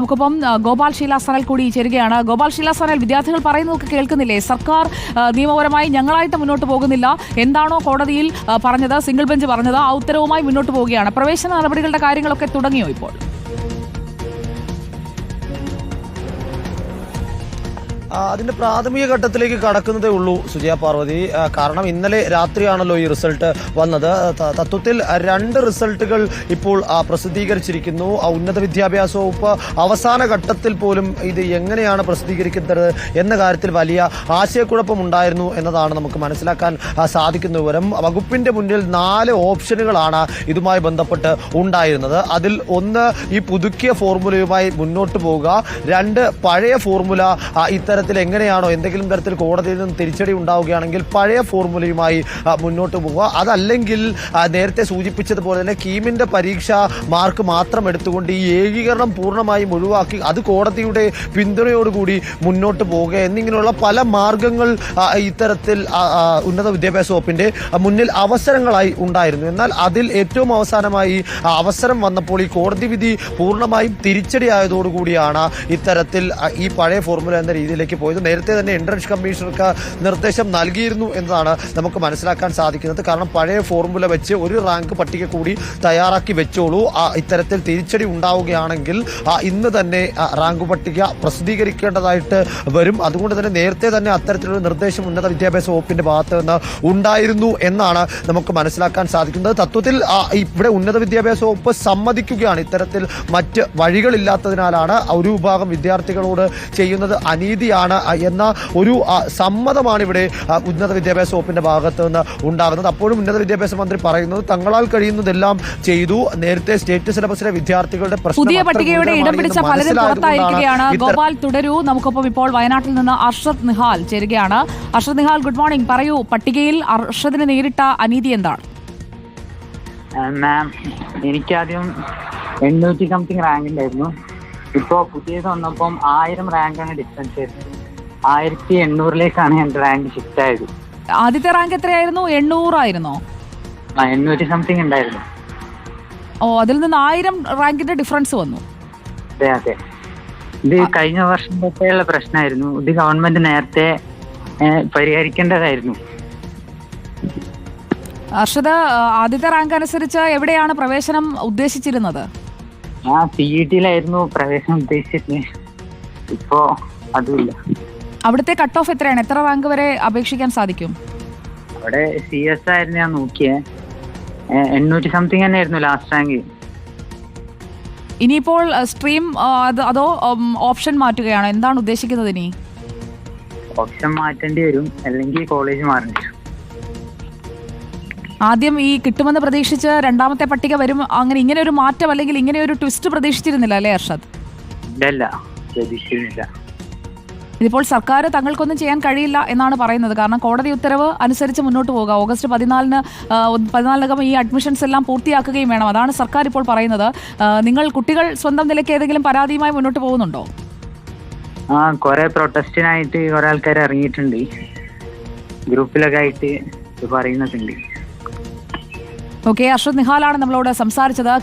നമുക്കിപ്പം ഗോപാൽ ഗോപാൽ ശീലാസനൽ കൂടി ചേരുകയാണ്. ഗോപാൽ ശീലാസനൽ വിദ്യാർത്ഥികൾ പറയുന്നതൊക്കെ കേൾക്കുന്നില്ലേ? സർക്കാർ നിയമപരമായി ഞങ്ങളായിട്ട് മുന്നോട്ട് പോകുന്നില്ല. എന്താണോ കോടതിയിൽ പറഞ്ഞത് സിംഗിൾ ബെഞ്ച് പറഞ്ഞത് ആ ഉത്തരവുമായി മുന്നോട്ട് പോവുകയാണ്. പ്രവേശന നടപടികളുടെ കാര്യങ്ങളൊക്കെ തുടങ്ങിയോ ഇപ്പോൾ? അതിന്റെ പ്രാഥമിക ഘട്ടത്തിലേക്ക് കടക്കുന്നതേ ഉള്ളൂ സുജയ പാർവതി. കാരണം ഇന്നലെ രാത്രിയാണല്ലോ ഈ റിസൾട്ട് വന്നത്. തത്വത്തിൽ രണ്ട് റിസൾട്ടുകൾ ഇപ്പോൾ പ്രസിദ്ധീകരിച്ചിരിക്കുന്നു. ഉന്നത വിദ്യാഭ്യാസ വകുപ്പ് അവസാന ഘട്ടത്തിൽ പോലും ഇത് എങ്ങനെയാണ് പ്രസിദ്ധീകരിക്കുന്നത് എന്ന കാര്യത്തിൽ വലിയ ആശയക്കുഴപ്പമുണ്ടായിരുന്നു എന്നതാണ് നമുക്ക് മനസ്സിലാക്കാൻ സാധിക്കുന്ന വിവരം. വകുപ്പിന്റെ മുന്നിൽ നാല് ഓപ്ഷനുകളാണ് ഇതുമായി ബന്ധപ്പെട്ട് ഉണ്ടായിരുന്നത്. അതിൽ ഒന്ന് ഈ പുതുക്കിയ ഫോർമുലയുമായി മുന്നോട്ട് പോവുക. രണ്ട് പഴയ ഫോർമുല ആ, ഇത്തരത്തിൽ എങ്ങനെയാണോ എന്തെങ്കിലും തരത്തിൽ കോടതിയിൽ നിന്ന് തിരിച്ചടി ഉണ്ടാവുകയാണെങ്കിൽ പഴയ ഫോർമുലയുമായി മുന്നോട്ട് പോവുക. അതല്ലെങ്കിൽ നേരത്തെ സൂചിപ്പിച്ചതുപോലെ തന്നെ കീമിന്റെ പരീക്ഷ മാർക്ക് മാത്രം എടുത്തുകൊണ്ട് ഈ ഏകീകരണം പൂർണമായും ഒഴിവാക്കി അത് കോടതിയുടെ പിന്തുണയോടുകൂടി മുന്നോട്ട് പോവുക എന്നിങ്ങനെയുള്ള പല മാർഗങ്ങൾ ഇത്തരത്തിൽ ഉന്നത വിദ്യാഭ്യാസ വകുപ്പിന്റെ മുന്നിൽ അവസരങ്ങളായി ഉണ്ടായിരുന്നു. എന്നാൽ അതിൽ ഏറ്റവും അവസാനമായി അവസരം വന്നപ്പോൾ ഈ കോടതി വിധി പൂർണമായും തിരിച്ചടിയായതോടുകൂടിയാണ് ഇത്തരത്തിൽ ഈ പഴയ ഫോർമുല എന്ന രീതിയിലേക്ക് പോയത്. നേരത്തെ തന്നെ എൻട്രൻസ് കമ്മീഷണർക്ക് നിർദ്ദേശം നൽകിയിരുന്നു എന്നതാണ് നമുക്ക് മനസ്സിലാക്കാൻ സാധിക്കുന്നത്. കാരണം പഴയ ഫോർമുല വെച്ച് ഒരു റാങ്ക് പട്ടിക കൂടി തയ്യാറാക്കി വെച്ചോളൂ. ഇത്തരത്തിൽ തിരിച്ചടി ഉണ്ടാവുകയാണെങ്കിൽ ഇന്ന് തന്നെ റാങ്ക് പട്ടിക പ്രസിദ്ധീകരിക്കേണ്ടതായിട്ട് വരും. അതുകൊണ്ട് തന്നെ നേരത്തെ തന്നെ അത്തരത്തിലൊരു നിർദ്ദേശം ഉന്നത വിദ്യാഭ്യാസ വകുപ്പിന്റെ ഭാഗത്ത് നിന്ന് ഉണ്ടായിരുന്നു എന്നാണ് നമുക്ക് മനസ്സിലാക്കാൻ സാധിക്കുന്നത്. തത്വത്തിൽ ഇവിടെ ഉന്നത വിദ്യാഭ്യാസ വകുപ്പ് സമ്മതിക്കുകയാണ്. ഇത്തരത്തിൽ മറ്റ് വഴികളില്ലാത്തതിനാലാണ് ഒരു വിഭാഗം വിദ്യാർത്ഥികളോട് ചെയ്യുന്നത്. അനീതിയാണ് ആ, എന്ന ഒരു സമ്മതമാണ് ഇവിടെ ഉന്നത വിദ്യാഭ്യാസ വകുപ്പിന്റെ ഭാഗത്ത് നിന്ന് ഉണ്ടാകുന്നത്. അപ്പോഴും ഉന്നത വിദ്യാഭ്യാസ മന്ത്രി പറയുന്നത് തങ്ങളാൽ കഴിയുന്നതെല്ലാം ചെയ്തു. നേരത്തെ സ്റ്റേറ്റ് സിലബസിലെ വിദ്യാർത്ഥികളുടെ പുതിയ പട്ടികയുടെ ഇടം പിടിച്ച പലരും പുറത്തായിരിക്കുകയാണ്. ഗോപാൽ തുടരൂ നമുക്കൊപ്പം ഇപ്പോൾ വയനാട്ടിൽ നിന്ന് അർഷദ് നിഹാൽ ചേരുകയാണ്. Arshad Nihal good morning. പറയൂ പട്ടികയിൽ അർഷദിന് നേരിട്ട അനീതി എന്താണ്? മാം എനിക്കാദ്യം എണ്ണൂറ്റി സംതിങ് റാങ്ക് ഉണ്ടായിരുന്നു ഇപ്പോ പുതിയത് വന്നപ്പം ആയിരം റാങ്കാണ് ഡിഫറൻസ് വരുന്നത്. ആയിരത്തി എണ്ണൂറിലേക്കാണ് എന്റെ റാങ്ക് ഷിഫ്റ്റ് ആയത്. ആദ്യത്തെ റാങ്ക് എത്രയായിരുന്നു? എണ്ണൂറായിരുന്നോ? ആ എണ്ണൂറ്റി സംതിങ് ഉണ്ടായിരുന്നു. ഓ അതിൽ നിന്ന് ആയിരം റാങ്കിന്റെ ഡിഫറൻസ് വന്നു. അതെ അതെ. ഇത് കഴിഞ്ഞ വർഷം തൊട്ടേയുള്ള പ്രശ്നമായിരുന്നു. ഇത് ഗവൺമെന്റ് നേരത്തെ പരിഹരിക്കേണ്ടതായിരുന്നു. അർഷദ ആദ്യത്തെ റാങ്ക് അനുസരിച്ച് എവിടെയാണ് പ്രവേശനം ഉദ്ദേശിച്ചിരുന്നത്? ആ സി ഇ ടിയിലായിരുന്നു പ്രവേശനം ഉദ്ദേശിച്ചിരുന്നത് ഇപ്പോ അതുമില്ല. അവിടുത്തെ കട്ട് ഓഫ് എത്രയാണ്? എത്ര റാങ്ക് വരെ അപേക്ഷിക്കാൻ സാധിക്കും? അവിടെ സി എസ് ആയിരുന്നു ഞാൻ നോക്കിയേ. എണ്ണൂറ്റി സംതിങ് തന്നെയായിരുന്നു ലാസ്റ്റ് റാങ്ക് ഇനിയിപ്പോൾ സ്ട്രീം അതോ ഓപ്ഷൻ മാറ്റുകയാണോ? എന്താണ് ഉദ്ദേശിക്കുന്നത് ഇനി? ഓപ്ഷൻ മാറ്റേണ്ടി വരും. അല്ലെങ്കിൽ കോളേജ് മാറേണ്ടി വരും. ആദ്യം ഈ കിട്ടുമെന്ന് പ്രതീക്ഷിച്ച് രണ്ടാമത്തെ പട്ടിക വരും അങ്ങനെ ഇങ്ങനെ ഒരു മാറ്റം അല്ലെങ്കിൽ ഇങ്ങനെ ഒരു ട്വിസ്റ്റ് പ്രതീക്ഷിച്ചിരുന്നില്ല അല്ലേ അർഷദ്? ഇല്ലല്ല പ്രതീക്ഷിക്കുന്നില്ല ഇതിപ്പോൾ സർക്കാർ തങ്ങൾക്കൊന്നും ചെയ്യാൻ കഴിയില്ല എന്നാണ് പറയുന്നത്. കാരണം കോടതി ഉത്തരവ് അനുസരിച്ച് മുന്നോട്ട് പോകുക ഓഗസ്റ്റ് പതിനാലിന് പതിനാലിനകം ഈ അഡ്മിഷൻസ് എല്ലാം പൂർത്തിയാക്കുകയും വേണം. അതാണ് സർക്കാർ ഇപ്പോൾ പറയുന്നത്. നിങ്ങൾ കുട്ടികൾ സ്വന്തം നിലയ്ക്ക് ഏതെങ്കിലും പരാതിയുമായി മുന്നോട്ട് പോകുന്നുണ്ടോ? ആ കുറെ പ്രൊട്ടസ്റ്റിനായിട്ട് കുറെ ആൾക്കാർ ഇറങ്ങിയിട്ടുണ്ട്. ഗ്രൂപ്പിലൊക്കെ ആയിട്ട് ഉണ്ട്. ഓക്കെ അർഷദ് നിഹാലാണ് നമ്മളോട് സംസാരിച്ചത്.